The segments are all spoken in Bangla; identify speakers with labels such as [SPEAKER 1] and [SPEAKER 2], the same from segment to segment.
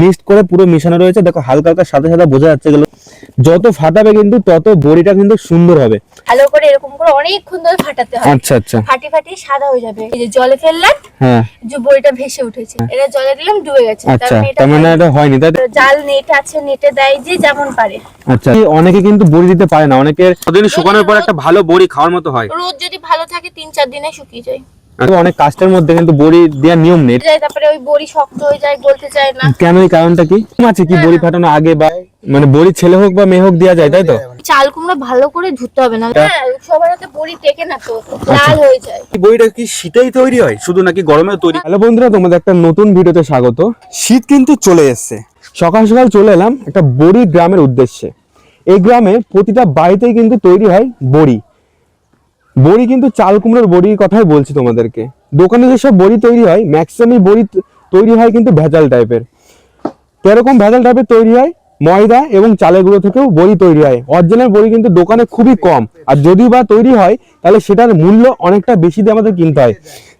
[SPEAKER 1] মিক্সড করে পুরো মিশানো রয়েছে। দেখো হালকা হালকা সাদা সাদা বোঝা যাচ্ছে এগুলো। যত ফাটাবে কিন্তু তত বড়িটা কিন্তু সুন্দর হবে।
[SPEAKER 2] ভালো করে এরকম করে অনেকক্ষণ ধরে ফাটাতে হবে
[SPEAKER 1] আচ্ছা আচ্ছা।
[SPEAKER 2] ফাটি ফাটি সাদা হয়ে যাবে। এই যে জলে ফেললাম
[SPEAKER 1] হ্যাঁ।
[SPEAKER 2] যে বড়িটা ভেসে উঠেছে। এটা জলে দিলাম ডুবে গেছে।
[SPEAKER 1] আচ্ছা
[SPEAKER 2] মানে
[SPEAKER 1] তার মানে
[SPEAKER 2] হয়নি।
[SPEAKER 1] এটা হয়নি। তাই
[SPEAKER 2] জাল নেট আছে নেটে দেয় যে যেমন পারে।
[SPEAKER 1] আচ্ছা অনেকে কিন্তু বড়ি দিতে পারে না। অনেকের কতদিন শুকানোর পর একটা ভালো বড়ি খাওয়ার মতো হয়?
[SPEAKER 2] রোদ যদি ভালো থাকে তিন চার দিনে শুকিয়ে যায়।
[SPEAKER 1] অনেক কাস্টের মধ্যে কিন্তু বড়ি দেওয়ার নিয়ম নেই।
[SPEAKER 2] তারপরে ওই বড়ি শক্ত হয়ে যায় গলতে চায় না।
[SPEAKER 1] কেন এই কারণটা কি? আছে কি? বড়ি ফাটানো আগে বা মানে বড়ি ছেলে হোক বা মেয়ে হোক দেওয়া যায় তাই তো?
[SPEAKER 2] চাল কুমড়া ভালো করে ধুতে হবে না। হ্যাঁ সবার হাতে বড়ি টেকে না তো
[SPEAKER 1] আচ্ছা।
[SPEAKER 2] লাল হয়ে যায়।
[SPEAKER 1] বড়িটা কি শীতেই তৈরি হয়? শুধু নাকি গরমে তৈরি? হ্যালো বন্ধুরা তোমাদের একটা নতুন ভিডিওতে স্বাগত। শীত কিন্তু চলে এসেছে। সকাল সকাল চলে এলাম একটা বড়ি গ্রামের উদ্দেশ্যে। এই গ্রামে প্রতিটা বাড়িতেই কিন্তু তৈরি হয় বড়ি। বড়ি কিন্তু চাল কুমড়োর বড়ির কথাই বলছি তোমাদেরকে। দোকানে যেসব বড়ি তৈরি হয় ম্যাক্সিমামই বড়ি তৈরি হয় কিন্তু ভেজাল টাইপের কীরকম ভেজাল টাইপের তৈরি হয়? ময়দা এবং চালের গুঁড়ো থেকেও বড়ি তৈরি হয়। অরিজিনাল বড়ি কিন্তু দোকানে খুবই কম। আর যদি বা তৈরি হয়, তাহলে সেটার মূল্য অনেকটা বেশি দিয়ে আমাদের কিনতে হয়।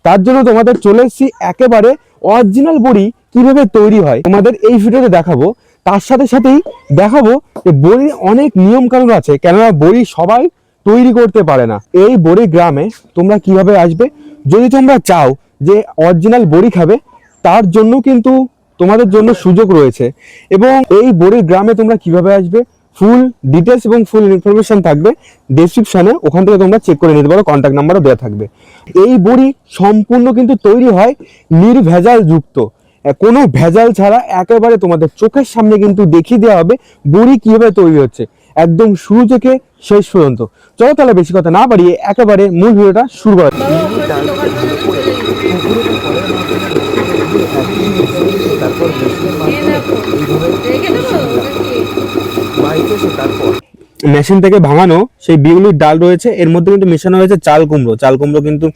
[SPEAKER 1] তার জন্য তোমাদের চলে এসেছি একেবারে অরিজিনাল বড়ি কীভাবে তৈরি হয়। তোমাদের এই ভিডিওতে দেখাবো। তার সাথে সাথেই দেখাবো যে বড়ির অনেক নিয়ম কানুন আছে। কেননা বড়ি সবাই তৈরি করতে পারে না। এই বড়ি গ্রামে তোমরা কীভাবে আসবে? যদি তোমরা চাও যে অরিজিনাল বড়ি খাবে, তার জন্য কিন্তু তোমাদের জন্য সুযোগ রয়েছে। এবং এই বড়ির গ্রামে তোমরা কীভাবে আসবে? ফুল ডিটেলস এবং ফুল ইনফরমেশন থাকবে ডেসক্রিপশনে ওখান থেকে তোমরা চেক করে নিতে পারো কন্ট্যাক্ট নাম্বারও দেওয়া থাকবে। এই বড়ি সম্পূর্ণ কিন্তু তৈরি হয় নির্ভেজাল যুক্ত কোনো ভেজাল ছাড়া একেবারে তোমাদের চোখের সামনে কিন্তু দেখিয়ে দেওয়া হবে বড়ি কীভাবে তৈরি হচ্ছে। একদম শুরু থেকে শেষ পর্যন্ত। চলো তাহলে বেশি কথা না বাড়িয়ে একেবারে মূল ভিডিওটা শুরু করা যাক। মেশিন থেকে ভাঙানো সেই বিউলির ডাল রয়েছে। এর মধ্যে কিন্তু মেশানো হয়েছে চাল কুমড়ো। চাল কুমড়ো কিন্তু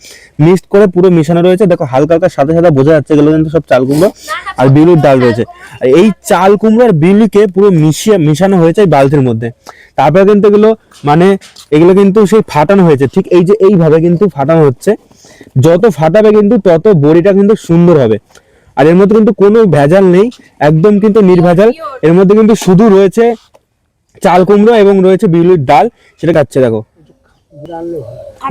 [SPEAKER 1] মিক্সড করে পুরো মেশানো রয়েছে। দেখো, হালকা হালকা সাদা সাদা বোঝা যাচ্ছে এগুলো কিন্তু সব চাল কুমড়ো আর বিউলির ডাল রয়েছে। আর এই চাল কুমড়ো আর বিউলিকে পুরো মিশিয়ে, মিশানো হয়েছে এই বালতির মধ্যে। তারপরে কিন্তু এগুলো মানে এগুলো কিন্তু সেই ফাটানো হয়েছে। ঠিক এই যে এইভাবে কিন্তু ফাটানো হচ্ছে। যত ফাটাবে কিন্তু তত বড়িটা কিন্তু সুন্দর হবে। আর এর মধ্যে কিন্তু কোনো ভেজাল নেই। একদম কিন্তু নির্ভেজাল। এর মধ্যে কিন্তু শুধু রয়েছে চাল কুমড়ো এবং রয়েছে বিউলির ডাল সেটা খাচ্ছে দেখো।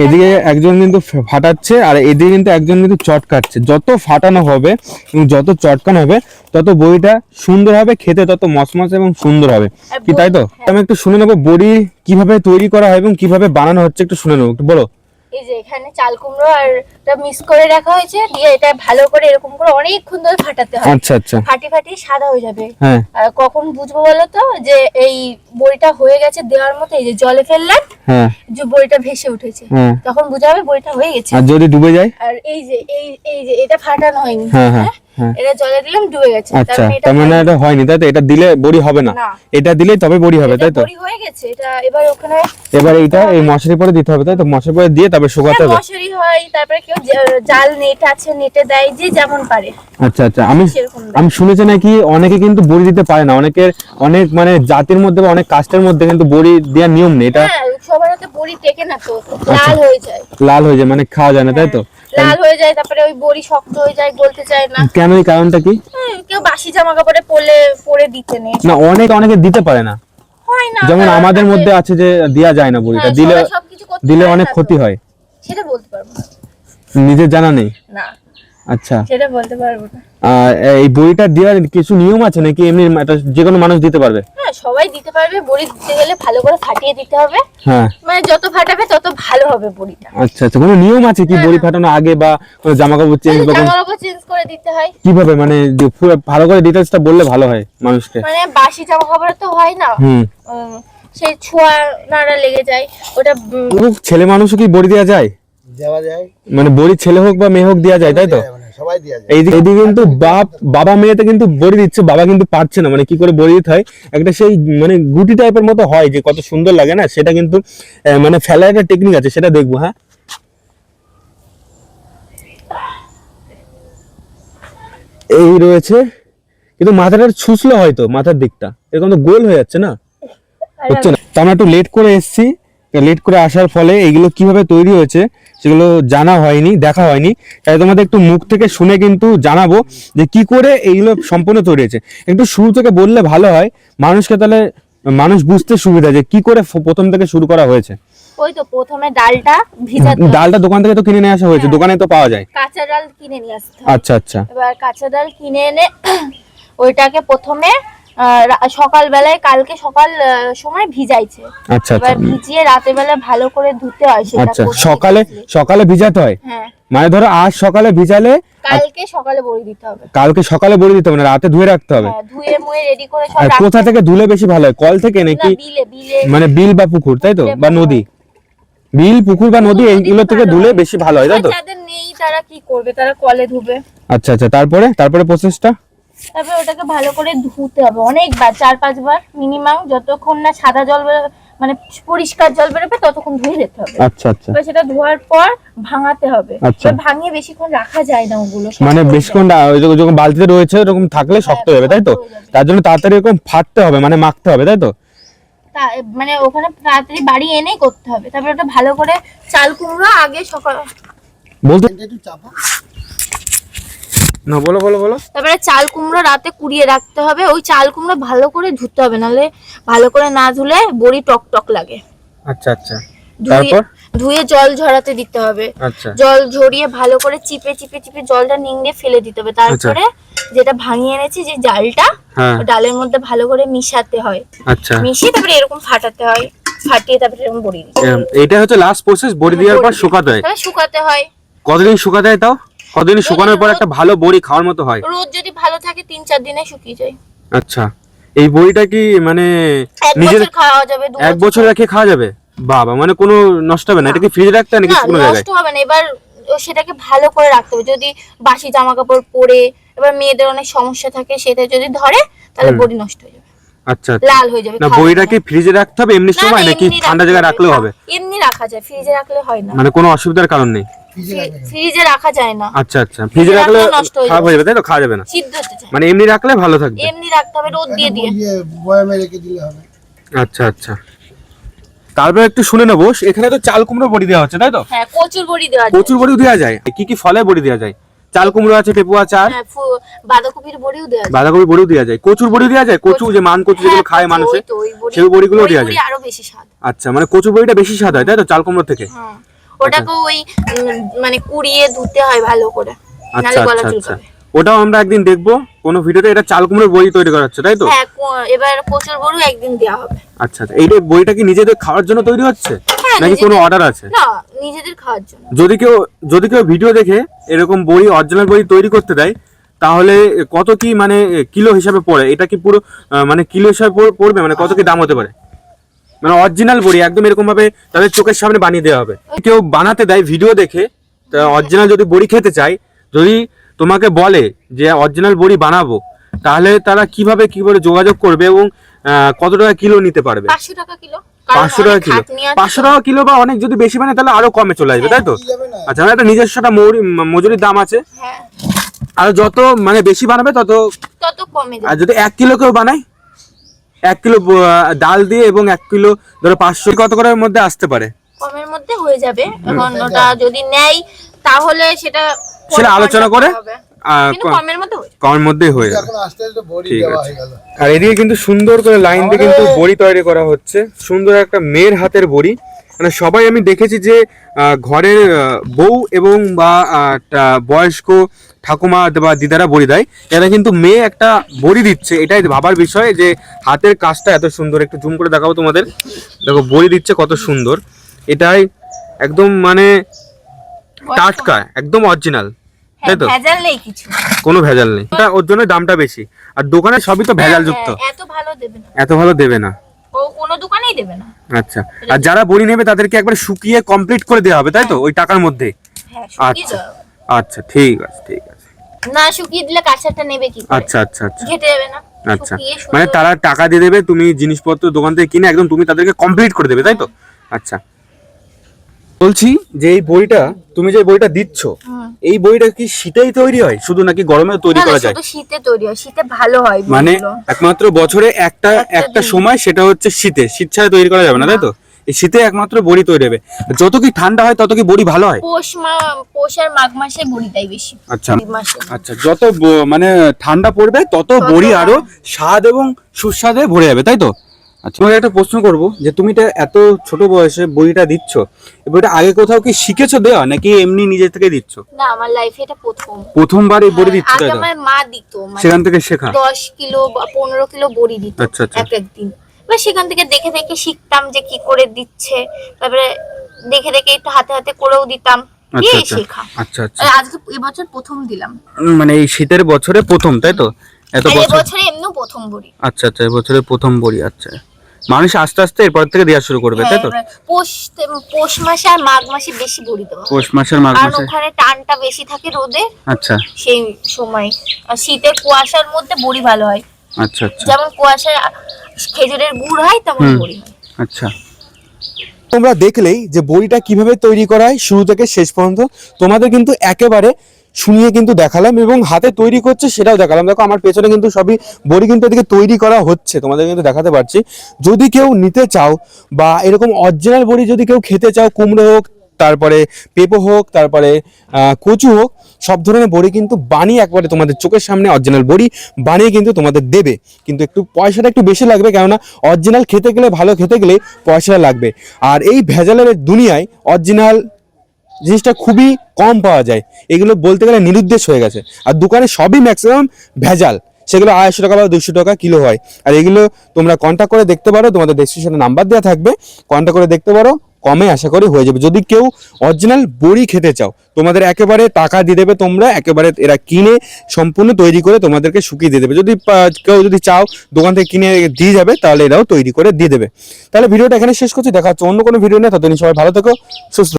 [SPEAKER 1] এদিকে একজন কিন্তু ফাটাচ্ছে আর এদিকে কিন্তু একজন কিন্তু চট কাটছে। যত ফাটানো হবে এবং যত চটকানো হবে তত বড়িটা সুন্দর হবে খেতে তত মসমস এবং সুন্দর হবে। কি তাই তো আমি একটু শুনে নেব বড়ি কীভাবে তৈরি করা হয় এবং কীভাবে বানানো হচ্ছে একটু শুনে নেব একটু বলো।
[SPEAKER 2] এই যে এখানে চাল কুমড়ো আর এটা মিক্স করে রাখা হয়েছে দিয়ে এটা ভালো করে এরকম করে অনেকক্ষণ ধরে ফাটাতে হয়।
[SPEAKER 1] আচ্ছা আচ্ছা।
[SPEAKER 2] ফাটি ফাটি সাদা হয়ে যাবে।
[SPEAKER 1] হ্যাঁ।
[SPEAKER 2] আর কখন বুঝব বলো তো? যে এই বড়িটা হয়ে গেছে দেওয়ার মতো এই যে জলে ফেললাম
[SPEAKER 1] হ্যাঁ।
[SPEAKER 2] যে বড়িটা ভেসে উঠেছে।
[SPEAKER 1] হ্যাঁ।
[SPEAKER 2] তখন বুঝাবে হবে বড়িটা হয়ে গেছে।
[SPEAKER 1] আর যদি ডুবে যায়?
[SPEAKER 2] আর এই যে এই এই যে এটা ফাটানো হয়নি।
[SPEAKER 1] হ্যাঁ হ্যাঁ। হ্যাঁ?
[SPEAKER 2] এটা জলে দিলাম ডুবে গেছে।
[SPEAKER 1] আচ্ছা
[SPEAKER 2] মানে
[SPEAKER 1] তার মানে এটা হয়নি তাই তো? এটা দিলে বড়ি হবে না। এটা দিলে তবে বড়ি হবে তাই তো?
[SPEAKER 2] বড়ি হয়ে গেছে এটা এবার ওখানে
[SPEAKER 1] এবার এইটা এই মশারি পরে দিতে হবে তাই তো? মশারি পরে দিয়ে তবে শুকাতে হবে।
[SPEAKER 2] মশারি হয় তারপরে কেউ জাল নেট আছে নেটে দেয় যে যেমন পারে।
[SPEAKER 1] আচ্ছা আচ্ছা আমি আমি শুনেছি নাকি অনেকে কিন্তু বড়ি দিতে পারে না অনেকের অনেক মানে জাতির মধ্যে বা অনেক কাস্টের মধ্যে কিন্তু বড়ি দেওয়ার নিয়ম নেই এটা
[SPEAKER 2] হ্যাঁ সবার হাতে বড়ি টেকে না তো
[SPEAKER 1] আচ্ছা।
[SPEAKER 2] লাল হয়ে যায়।
[SPEAKER 1] লাল হয়ে যায় মানে খাওয়া যায় না তাই তো?
[SPEAKER 2] লাল হয়ে যায় তারপরে ওই বড়ি শক্ত হয়ে যায় গলতে চায় না।
[SPEAKER 1] কেন এই কারণটা কি?
[SPEAKER 2] কেউ বাসি জামা কাপড়ে পরলে পরে দিতে নেই।
[SPEAKER 1] না অনেক অনেকে দিতে পারে না। যেমন আমাদের মধ্যে আছে যে দেওয়া যায় না বড়িটা
[SPEAKER 2] হ্যাঁ,
[SPEAKER 1] দিলে দিলে অনেক ক্ষতি হয়।
[SPEAKER 2] সেটা বলতে পারব।
[SPEAKER 1] নিজের জানা নেই।
[SPEAKER 2] না।
[SPEAKER 1] আচ্ছা।
[SPEAKER 2] সেটা বলতে পারব না।
[SPEAKER 1] আর এই বড়িটা দেওয়ার কিছু নিয়ম আছে নাকি? এমনি এটা যে কোনো মানুষ দিতে পারবে?
[SPEAKER 2] হ্যাঁ সবাই দিতে পারবে। বড়ি দিতে গেলে ভালো করে ফাটিয়ে দিতে হবে।
[SPEAKER 1] হ্যাঁ।
[SPEAKER 2] মানে যত ফাটাবে তত ভালো হবে বড়িটা।
[SPEAKER 1] আচ্ছা আচ্ছা। কোনো নিয়ম আছে কি বড়ি ফাটানো আগে বা কোনো জামা কাপড় চেঞ্জ বা
[SPEAKER 2] জামা কাপড় চেঞ্জ করে দিতে হয়।
[SPEAKER 1] কীভাবে? মানে পুরো ভালো করে ডিটেলসটা বললে ভালো হয় মানুষকে।
[SPEAKER 2] মানে বাসি জামা কাপড় তো হয় না।
[SPEAKER 1] হুম।
[SPEAKER 2] সেই ছোঁয়া নাড়া লেগে যায়। ওটা
[SPEAKER 1] খুব ছেলে মানুষও কি বড়ি দেওয়া যায়?
[SPEAKER 3] দেওয়া যায়।
[SPEAKER 1] মানে বড়ি ছেলে হোক বা মেয়ে হোক দেওয়া যায় তাই তো?
[SPEAKER 3] সবাই দেওয়া যায়।
[SPEAKER 1] এইদিকে কিন্তু বাপ, বাবা মেয়েতে কিন্তু বড়ি দিচ্ছে, বাবা কিন্তু পারছে না। মানে কি করে বড়ি দিতে হয়? একটা সেই মানে গুটি টাইপের মতো হয় যে কত সুন্দর লাগে না? সেটা কিন্তু মানে ফেলার একটা টেকনিক আছে, সেটা দেখব হ্যাঁ? এই রয়েছে, কিন্তু মাথাটা ছুসলো হয়তো, মাথার দিকটা। এরকম তো গোল হয়ে যাচ্ছে না? হচ্ছে না। তো আমরা একটু লেট করে এসেছি। লেট করে আসার ফলে এগুলো কীভাবে তৈরি হয়েছে সেগুলো জানা হয়নি দেখা হয়নি। তাই তোমাদের একটু মুখ থেকে শুনে কিন্তু জানাব যে কি করে এইগুলো সম্পূর্ণ তৈরি হয়েছে। একটু শুরু থেকে বললে ভালো হয় মানুষকে তাহলে মানুষ বুঝতে সুবিধা যে কি করে প্রথম থেকে শুরু করা হয়েছে।
[SPEAKER 2] ওই তো প্রথমে ডালটা ভিজাতে
[SPEAKER 1] ডালটা দোকান থেকে তো কিনে নিয়ে আসা হয়েছে
[SPEAKER 2] হ্যাঁ।
[SPEAKER 1] দোকানে তো পাওয়া যায়।
[SPEAKER 2] কাঁচা ডাল কিনে নিয়ে আসতে
[SPEAKER 1] আচ্ছা আচ্ছা।
[SPEAKER 2] এবার কাঁচা ডাল কিনে এনে ওইটাকে প্রথমে সকালবেলায় কালকে সকাল সময় ভিজাইছে।
[SPEAKER 1] আচ্ছা
[SPEAKER 2] এবার
[SPEAKER 1] আচ্ছা।
[SPEAKER 2] ভিজিয়ে রাতের বেলা ভালো করে ধুতে হয় সেটা
[SPEAKER 1] আচ্ছা সকালে সকালে ভিজাতে হয়?
[SPEAKER 2] হ্যাঁ।
[SPEAKER 1] মানে ধরো আজ সকালে ভিজালে
[SPEAKER 2] কালকে সকালে বড়ি দিতে হবে।
[SPEAKER 1] কালকে সকালে বলে দিতে হবে না রাতে ধুয়ে রাখতে হবে।
[SPEAKER 2] হ্যাঁ ধুয়ে মুয়ে রেডি করে সব
[SPEAKER 1] কোথা থেকে ধুলে বেশি ভালো হয়? কল থেকে নাকি মানে বিল বা পুকুর তাই তো? বা নদী? বিল পুকুর বা নদী এইগুলো থেকে ধুলে বেশি ভালো হয় তাই তো?
[SPEAKER 2] যাদের নেই তারা কি করবে? তারা কলে ধুবে।
[SPEAKER 1] আচ্ছা আচ্ছা তারপরে? তারপরে প্রসেসটা
[SPEAKER 2] তারপর ওটাকে ভালো করে ধুতে হবে। অনেকবার চার পাঁচবার মিনিমাম যতক্ষণ না সাদা জল বেরো- মানে পরিষ্কার জল বেরোবে ততক্ষণ ধুয়ে যেতে হবে।
[SPEAKER 1] আচ্ছা আচ্ছা।
[SPEAKER 2] এবার সেটা ধোয়ার পর ভাঙাতে হবে।
[SPEAKER 1] আচ্ছা।
[SPEAKER 2] ভাঙিয়ে বেশিক্ষণ রাখা যায় না ওগুলো।
[SPEAKER 1] মানে
[SPEAKER 2] হয়ে
[SPEAKER 1] বেশিক্ষণ যখন- যখন বালতিতে রয়েছে ওরকম থাকলে শক্ত হয়ে যাবে তাই তো?
[SPEAKER 2] হয়ে।
[SPEAKER 1] তার জন্য তাড়াতাড়ি এরকম ফাটতে হবে মানে মাখতে হবে তাই তো?
[SPEAKER 2] তা- মানে ওখানে তাড়াতাড়ি বাড়ি এনেই করতে হবে। তারপরে ওটা ভালো করে চাল কুমড়ো আগে সকাল
[SPEAKER 1] বলতে না বলো বলো বলো।
[SPEAKER 2] তারপরে চাল কুমড়ো রাতে কুড়িয়ে রাখতে হবে। ওই চাল কুমড়ো ভালো করে ধুতে হবে নাহলে ভালো করে না ধুলে বড়ি টক টক লাগে।
[SPEAKER 1] আচ্ছা আচ্ছা। তারপর?
[SPEAKER 2] ধুয়ে জল ঝরাতে দিতে হবে।
[SPEAKER 1] আচ্ছা।
[SPEAKER 2] জল ঝরিয়ে ভালো করে চিপে চিপে চিপে জলটা নিংড়ে ফেলে দিতে হবে। তারপরে যেটা ভাঙিয়ে এনেছি যে ডালটা
[SPEAKER 1] হ্যাঁ।
[SPEAKER 2] ডালের মধ্যে ভালো করে মিশাতে হয়।
[SPEAKER 1] আচ্ছা।
[SPEAKER 2] মিশিয়ে তারপরে এরকম ফাটাতে হয়। ফাটিয়ে তারপরে এরকম বড়ি দিতে
[SPEAKER 1] এইটা হচ্ছে লাস্ট প্রসেস বড়ি দেওয়ার পর শুকাতে হয়।
[SPEAKER 2] শুকাতে হয়।
[SPEAKER 1] কতদিন শুকাতে হয় তাও? কতদিন শুকানোর পর একটা ভালো বড়ি খাওয়ার মতো হয়?
[SPEAKER 2] রোদ যদি ভালো থাকে তিন চার দিনে শুকিয়ে যায়।
[SPEAKER 1] আচ্ছা। এই বড়িটা কি মানে নিজের
[SPEAKER 2] খাওয়া যাবে
[SPEAKER 1] এক বছর রেখে খাওয়া যাবে? বাবা মানে কোনো নষ্ট হবে না। এটা কি ফ্রিজে রাখতে নাকি কোনো জায়গায়?
[SPEAKER 2] নষ্ট হবে না। এবার সেটাকে ভালো করে রাখতে হবে। যদি বাসি জামা কাপড় পরে এবার মেয়েদের অনেক সমস্যা থাকে সেটা যদি ধরে তাহলে বডি নষ্ট হয়ে যাবে।
[SPEAKER 1] আচ্ছা আচ্ছা।
[SPEAKER 2] লাল হয়ে যাবে
[SPEAKER 1] না বড়িটা কি ফ্রিজে রাখতে হবে এমনি সময় নাকি ঠান্ডা জায়গায় রাখলেও হবে?
[SPEAKER 2] এমনি রাখা যায় ফ্রিজে রাখলে হয় না।
[SPEAKER 1] মানে কোনো অসুবিধার কারণ নেই?
[SPEAKER 2] ফ্রিজে রাখা যায় না।
[SPEAKER 1] আচ্ছা আচ্ছা। ফ্রিজে রাখলে
[SPEAKER 2] হয়ে
[SPEAKER 1] খারাপ হয়ে যাবে তাই তো? খাওয়া যাবে না।
[SPEAKER 2] সিদ্ধ হতে চায়
[SPEAKER 1] মানে এমনি রাখলে ভালো থাকবে।
[SPEAKER 2] এমনি রাখতে হবে রোদ দিয়ে দিয়ে।
[SPEAKER 3] বয়ামে রেখে দিলে হবে।
[SPEAKER 1] আচ্ছা আচ্ছা। তারপর একটু শুনে নেব এখানে তো চাল কুমড়ো বড়ি দেওয়া হচ্ছে তাই তো?
[SPEAKER 2] হ্যাঁ কচুর বড়ি দেওয়া
[SPEAKER 1] কচুর বড়িও দেওয়া যায়? কি কি ফলে বড়ি দেওয়া যায়? চাল কুমড়ো আছে পেঁপু আছে
[SPEAKER 2] হ্যাঁ বাঁধাকপির বড়িও দেওয়া যায়।
[SPEAKER 1] বাঁধাকপি বড়িও দেওয়া যায়। কচুর বড়ি দেওয়া যায়? কচু যে মান কচু যেগুলো
[SPEAKER 2] হ্যাঁ,
[SPEAKER 1] খায় মানুষে
[SPEAKER 2] বড়ি-
[SPEAKER 1] সেই বড়িগুলো দেওয়া যায়।
[SPEAKER 2] আরও বেশি স্বাদ।
[SPEAKER 1] আচ্ছা মানে কচুর বড়িটা বেশি স্বাদ হয় তাই তো চাল কুমড়ো থেকে?
[SPEAKER 2] হ্যাঁ। ওটাকে ওই মানে কুড়িয়ে ধুতে হয় ভালো করে।
[SPEAKER 1] আচ্ছা
[SPEAKER 2] গলা
[SPEAKER 1] আচ্ছা আচ্ছা।
[SPEAKER 2] চুলকাবে
[SPEAKER 1] ওটাও আমরা একদিন দেখব। কোনো ভিডিওতে এটা চাল কুমড়োর বড়ি তৈরি করা হচ্ছে তাই তো?
[SPEAKER 2] হ্যাঁ এবার কচুর বড়ি একদিন দেওয়া হবে।
[SPEAKER 1] আচ্ছা আচ্ছা। এইটা বড়িটা কি নিজেদের খাওয়ার জন্য তৈরি হচ্ছে?
[SPEAKER 2] হ্যাঁ,
[SPEAKER 1] নাকি কোনো অর্ডার আছে?
[SPEAKER 2] না নিজেদের খাওয়ার জন্য।
[SPEAKER 1] যদি কেউ যদি কেউ ভিডিও দেখে এরকম বড়ি অরিজিনাল বড়ি তৈরি করতে দেয় তাহলে কত কি মানে কিলো হিসাবে পড়ে? এটা কি পুরো মানে কিলো হিসাবে পড়বে? মানে কত কি দাম হতে পারে? মানে অরিজিনাল বড়ি একদম এরকম ভাবে তাদের চোখের সামনে বানিয়ে দেওয়া হবে। কেউ বানাতে দেয় ভিডিও দেখে অরিজিনাল যদি বড়ি খেতে চায় যদি তোমাকে বলে যে অরিজিনাল বড়ি বানাবো তাহলে তারা কীভাবে কি করে যোগাযোগ করবে এবং কত টাকা কিলো নিতে পারবে?
[SPEAKER 2] পাঁচশো টাকা কিলো
[SPEAKER 1] পাঁচশো টাকা কিলো। পাঁচশো টাকা কিলো বা অনেক যদি বেশি বানায় তাহলে আরও কমে চলে আসবে তাই তো? আচ্ছা আমার একটা নিজস্ব একটা মজুরির দাম আছে।
[SPEAKER 2] হ্যাঁ।
[SPEAKER 1] আর যত মানে বেশি বানাবে তত
[SPEAKER 2] তত কমে
[SPEAKER 1] আর যদি এক কিলো কেউ বানায় এক কিলো ডাল দিয়ে এবং এক কিলো ধরো পাঁচশো কত করার মধ্যে আসতে পারে?
[SPEAKER 2] কমের মধ্যে হয়ে যাবে। এখন ওটা যদি নেয় তাহলে সেটা
[SPEAKER 1] সেটা আলোচনা করে
[SPEAKER 2] কমের মধ্যে হয়ে যাবে।
[SPEAKER 1] হয়ে ঠিক আছে। আর এদিকে কিন্তু সুন্দর করে লাইন দিয়ে কিন্তু বড়ি তৈরি করা হচ্ছে। সুন্দর একটা মেয়ের হাতের বড়ি। মানে সবাই আমি দেখেছি যে ঘরের বউ এবং বা বয়স্ক ঠাকুমা বা দিদারা বড়ি দেয় এরা কিন্তু মেয়ে একটা বড়ি দিচ্ছে এটাই ভাবার বিষয় যে হাতের কাজটা এত সুন্দর। একটু জুম করে দেখাবো তোমাদের। দেখো বড়ি দিচ্ছে কত সুন্দর। এটাই একদম মানে টাটকা একদম অরিজিনাল।
[SPEAKER 2] হ্যাঁ,
[SPEAKER 1] তাই তো?
[SPEAKER 2] ভেজাল নেই কিছু।
[SPEAKER 1] কোনো ভেজাল নেই। এটা ওর জন্য দামটা বেশি। আর দোকানে সবই তো ভেজাল যুক্ত
[SPEAKER 2] হ্যাঁ, এত ভালো দেবে না।
[SPEAKER 1] এত ভালো দেবে না।
[SPEAKER 2] ও কোনো দোকানেই দেবে না।
[SPEAKER 1] আচ্ছা। আর যারা বড়ি নেবে তাদেরকে একবার শুকিয়ে কমপ্লিট করে দেওয়া হবে তাই তো? ওই টাকার মধ্যে।
[SPEAKER 2] হ্যাঁ
[SPEAKER 1] আচ্ছা। আচ্ছা ঠিক আছে ঠিক আছে।
[SPEAKER 2] না শুকিয়ে দিলে কাঁচাটা নেবে কি
[SPEAKER 1] আচ্ছা আচ্ছা আচ্ছা।
[SPEAKER 2] ঘেটে যাবে না
[SPEAKER 1] আচ্ছা। মানে তারা টাকা দিয়ে দেবে তুমি জিনিসপত্র দোকান থেকে কিনে একদম তুমি তাদেরকে কমপ্লিট করে দেবে তাই তো? আচ্ছা। বলছি যে এই বইটা তুমি যে বইটা দিচ্ছ এই বইটা কি শীতেই তৈরি হয়? শুধু নাকি গরমে তৈরি করা যায়?
[SPEAKER 2] শীতে তৈরি হয় শীতে ভালো হয়
[SPEAKER 1] মানে একমাত্র বছরে একটা
[SPEAKER 2] একটা
[SPEAKER 1] একটা সময় সেটা হচ্ছে শীতে শীত ছাড়া তৈরি করা যাবে না তাই তো? এই শীতে একমাত্র বড়ি তৈরি হবে। যত কি ঠান্ডা হয় তত কি বড়ি ভালো হয়?
[SPEAKER 2] পৌষ মা পৌষ আর মাঘ মাসে বড়ি দেয় বেশি।
[SPEAKER 1] আচ্ছা। আচ্ছা যত ব- মানে ঠান্ডা পড়বে তত বড়ি আরও স্বাদ এবং সুস্বাদে ভরে যাবে তাই তো? আচ্ছা তোমাকে একটা প্রশ্ন করব যে তুমি এটা এত ছোট বয়সে বড়িটা দিচ্ছ এই বড়িটা আগে কোথাও কি শিখেছো দেওয়া নাকি এমনি নিজে থেকে দিচ্ছ?
[SPEAKER 2] না আমার লাইফে এটা প্রথম।
[SPEAKER 1] প্রথমবার এই বড়ি
[SPEAKER 2] হ্যাঁ,
[SPEAKER 1] দিচ্ছ
[SPEAKER 2] আগে
[SPEAKER 1] তাই তো?
[SPEAKER 2] আমার মা দিত মানে
[SPEAKER 1] সেখান থেকে শেখা?
[SPEAKER 2] দশ কিলো বা পনেরো কিলো বড়ি দিত
[SPEAKER 1] আচ্ছা, আচ্ছা।
[SPEAKER 2] এক একদিন। এবার সেখান থেকে দেখে দেখে শিখতাম যে কি করে দিচ্ছে তারপরে দেখে দেখে একটু হাতে হাতে করেও দিতাম।
[SPEAKER 1] আচ্ছা
[SPEAKER 2] দিয়ে
[SPEAKER 1] আচ্ছা।
[SPEAKER 2] শেখা
[SPEAKER 1] আচ্ছা আচ্ছা।
[SPEAKER 2] আজকে এবছর প্রথম দিলাম।
[SPEAKER 1] মানে এই শীতের বছরে প্রথম তাই তো? এত বছর
[SPEAKER 2] এবছরে এমনিও প্রথম বড়ি।
[SPEAKER 1] আচ্ছা আচ্ছা এবছরের প্রথম বড়ি আচ্ছা। মানুষ আস্তে আস্তে এরপর থেকে দেওয়া শুরু করবে তাই তো?
[SPEAKER 2] হ্যাঁ, পৌষ পৌষ মাসে আর মাঘ মাসে বেশি বড়ি দেওয়া।
[SPEAKER 1] পৌষ মাসের মাঘ মাসে?
[SPEAKER 2] ওখানে টানটা বেশি থাকে রোদে।
[SPEAKER 1] আচ্ছা।
[SPEAKER 2] সেই সময়। আর শীতে কুয়াশার মধ্যে বড়ি ভালো হয়।
[SPEAKER 1] আচ্ছা আচ্ছা।
[SPEAKER 2] যেমন কুয়াশায় খেজুরের গুড় হয় তেমন বড়ি হয়।
[SPEAKER 1] আচ্ছা। তোমরা দেখলেই যে বড়িটা কীভাবে তৈরি করা হয় শুরু থেকে শেষ পর্যন্ত তোমাদের কিন্তু একেবারে শুনিয়ে কিন্তু দেখালাম এবং হাতে তৈরি করছে সেটাও দেখালাম। দেখো আমার পেছনে কিন্তু সবই বড়ি কিন্তু এদিকে তৈরি করা হচ্ছে তোমাদের কিন্তু দেখাতে পারছি। যদি কেউ নিতে চাও বা এরকম অরিজিনাল বড়ি যদি কেউ খেতে চাও কুমড়ো হোক তারপরে পেঁপো হোক, তারপরে কচু হোক, সব ধরনের বড়ি কিন্তু বানিয়ে একবারে তোমাদের চোখের সামনে অরিজিনাল বড়ি বানিয়ে কিন্তু তোমাদের দেবে। কিন্তু একটু পয়সাটা একটু বেশি লাগবে, কেননা অরিজিনাল খেতে গেলে, ভালো খেতে গেলে পয়সা লাগবে। আর এই ভেজালের দুনিয়ায় অরিজিনাল জিনিসটা খুবই কম পাওয়া যায়। এগুলো বলতে গেলে নিরুদ্দেশ হয়ে গেছে। আর দোকানে সবই ম্যাক্সিমাম ভেজাল। সেগুলো আড়াইশো টাকা বা দুশো টাকা কিলো হয়। আর এগুলো তোমরা কন্ট্যাক্ট করে দেখতে পারো, তোমাদের ডেসক্রিপশনে নাম্বার দেওয়া থাকবে। কন্ট্যাক্ট করে দেখতে পারো। কমে আশা করি হয়ে যাবে। যদি কেউ অরিজিনাল বড়ি খেতে চাও, তোমাদের একেবারে টাকা দিয়ে দেবে তোমরা, একেবারে এরা কিনে সম্পূর্ণ তৈরি করে তোমাদেরকে শুকিয়ে দিয়ে দেবে। যদি কেউ যদি চাও দোকান থেকে কিনে দিয়ে যাবে, তাহলে এরাও তৈরি করে দিয়ে দেবে। তাহলে ভিডিওটা এখানে শেষ করছি। দেখা হচ্ছে অন্য কোনো ভিডিও নেই ততদিন সবাই ভালো থেকো, সুস্থ